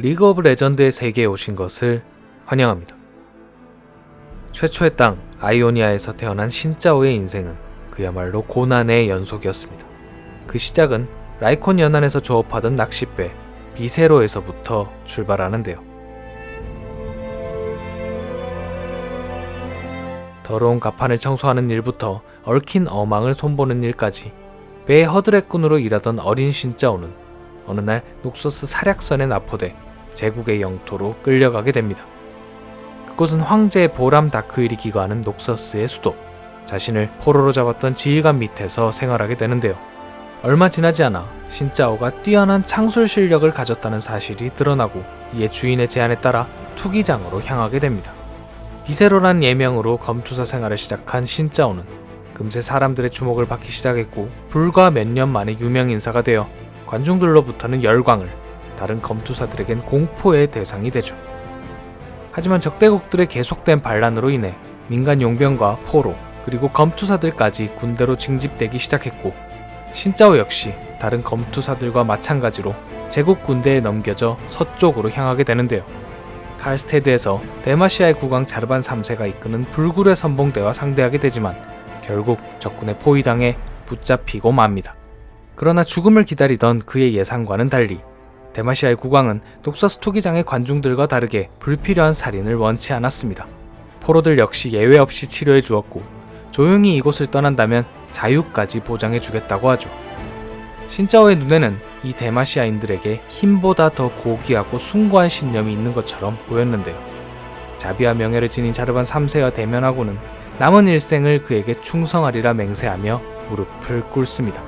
리그 오브 레전드의 세계에 오신 것을 환영합니다. 최초의 땅 아이오니아에서 태어난 신짜오의 인생은 그야말로 고난의 연속이었습니다. 그 시작은 라이콘 연안에서 조업하던 낚싯배 비세로에서부터 출발하는데요. 더러운 갑판을 청소하는 일부터 얽힌 어망을 손보는 일까지 배의 허드렛꾼으로 일하던 어린 신짜오는 어느 날 녹소스 사략선에 납포돼 제국의 영토로 끌려가게 됩니다. 그곳은 황제 보람 다크윌이 기거하는 녹서스의 수도. 자신을 포로로 잡았던 지휘관 밑에서 생활하게 되는데요. 얼마 지나지 않아 신짜오가 뛰어난 창술 실력을 가졌다는 사실이 드러나고 이에 주인의 제안에 따라 투기장으로 향하게 됩니다. 비세로란 예명으로 검투사 생활을 시작한 신짜오는 금세 사람들의 주목을 받기 시작했고 불과 몇 년 만에 유명 인사가 되어 관중들로부터는 열광을 다른 검투사들에겐 공포의 대상이 되죠. 하지만 적대국들의 계속된 반란으로 인해 민간 용병과 포로 그리고 검투사들까지 군대로 징집되기 시작했고 신짜오 역시 다른 검투사들과 마찬가지로 제국 군대에 넘겨져 서쪽으로 향하게 되는데요. 칼스테드에서 데마시아의 국왕 자르반 3세가 이끄는 불굴의 선봉대와 상대하게 되지만 결국 적군의 포위당해 붙잡히고 맙니다. 그러나 죽음을 기다리던 그의 예상과는 달리 데마시아의 국왕은 녹사스 투기장의 관중들과 다르게 불필요한 살인을 원치 않았습니다. 포로들 역시 예외 없이 치료해 주었고 조용히 이곳을 떠난다면 자유까지 보장해 주겠다고 하죠. 신짜오의 눈에는 이 데마시아인들에게 힘보다 더 고귀하고 숭고한 신념이 있는 것처럼 보였는데요. 자비와 명예를 지닌 자르반 3세와 대면하고는 남은 일생을 그에게 충성하리라 맹세하며 무릎을 꿇습니다.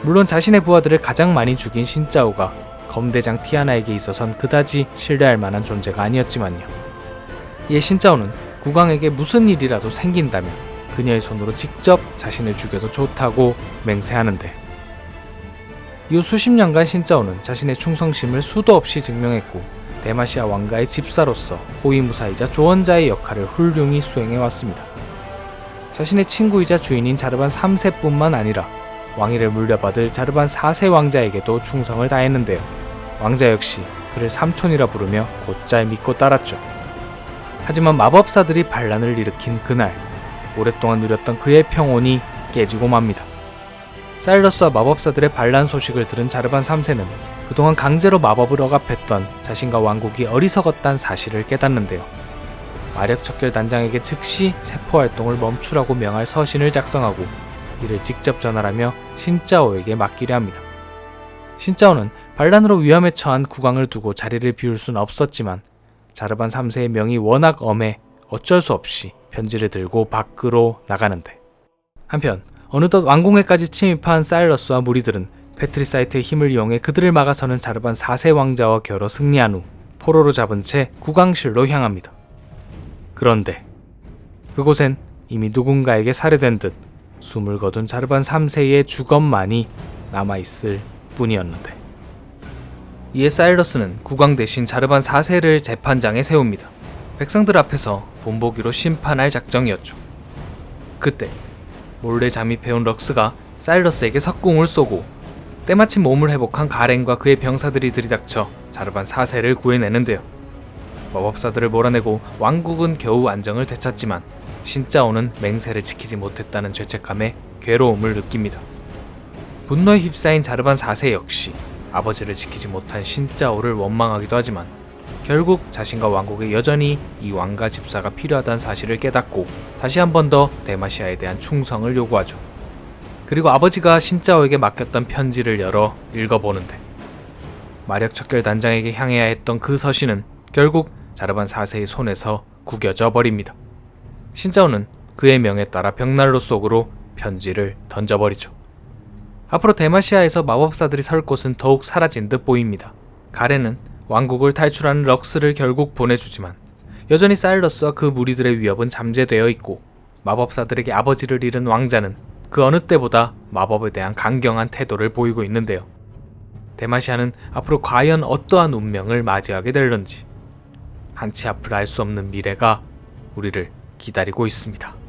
물론 자신의 부하들을 가장 많이 죽인 신짜오가 검대장 티아나에게 있어선 그다지 신뢰할 만한 존재가 아니었지만요. 이에 신짜오는 국왕에게 무슨 일이라도 생긴다면 그녀의 손으로 직접 자신을 죽여도 좋다고 맹세하는데 이후 수십 년간 신짜오는 자신의 충성심을 수도 없이 증명했고 데마시아 왕가의 집사로서 호위무사이자 조언자의 역할을 훌륭히 수행해 왔습니다. 자신의 친구이자 주인인 자르반 3세뿐만 아니라 왕위를 물려받을 자르반 4세 왕자에게도 충성을 다했는데요. 왕자 역시 그를 삼촌이라 부르며 곧잘 믿고 따랐죠. 하지만 마법사들이 반란을 일으킨 그날, 오랫동안 누렸던 그의 평온이 깨지고 맙니다. 사일러스와 마법사들의 반란 소식을 들은 자르반 3세는 그동안 강제로 마법을 억압했던 자신과 왕국이 어리석었다는 사실을 깨닫는데요. 마력 척결 단장에게 즉시 체포 활동을 멈추라고 명할 서신을 작성하고 이를 직접 전달하며 신짜오에게 맡기려 합니다. 신짜오는 반란으로 위험에 처한 국왕을 두고 자리를 비울 수는 없었지만 자르반 3세의 명이 워낙 엄해 어쩔 수 없이 편지를 들고 밖으로 나가는데 한편 어느덧 왕궁에까지 침입한 사일러스와 무리들은 페트리사이트의 힘을 이용해 그들을 막아서는 자르반 4세 왕자와 겨뤄 승리한 후 포로로 잡은 채 국왕실로 향합니다. 그런데 그곳엔 이미 누군가에게 살해된 듯 숨을 거둔 자르반 3세의 주검만이 남아있을 뿐이었는데 이에 사일러스는 국왕 대신 자르반 4세를 재판장에 세웁니다. 백성들 앞에서 본보기로 심판할 작정이었죠. 그때 몰래 잠입해온 럭스가 사일러스에게 석궁을 쏘고 때마침 몸을 회복한 가렌과 그의 병사들이 들이닥쳐 자르반 4세를 구해내는데요. 마법사들을 몰아내고 왕국은 겨우 안정을 되찾지만 신짜오는 맹세를 지키지 못했다는 죄책감에 괴로움을 느낍니다. 분노에 휩싸인 자르반 4세 역시 아버지를 지키지 못한 신짜오를 원망하기도 하지만 결국 자신과 왕국에 여전히 이 왕가 집사가 필요하다는 사실을 깨닫고 다시 한 번 더 데마시아에 대한 충성을 요구하죠. 그리고 아버지가 신짜오에게 맡겼던 편지를 열어 읽어보는데 마력 척결 단장에게 향해야 했던 그 서신은 결국 자르반 4세의 손에서 구겨져 버립니다. 신짜오는 그의 명에 따라 벽난로 속으로 편지를 던져버리죠. 앞으로 데마시아에서 마법사들이 설 곳은 더욱 사라진 듯 보입니다. 가렌은 왕국을 탈출하는 럭스를 결국 보내주지만 여전히 사일러스와 그 무리들의 위협은 잠재되어 있고 마법사들에게 아버지를 잃은 왕자는 그 어느 때보다 마법에 대한 강경한 태도를 보이고 있는데요. 데마시아는 앞으로 과연 어떠한 운명을 맞이하게 될런지 한치 앞을 알 수 없는 미래가 우리를 기다리고 있습니다.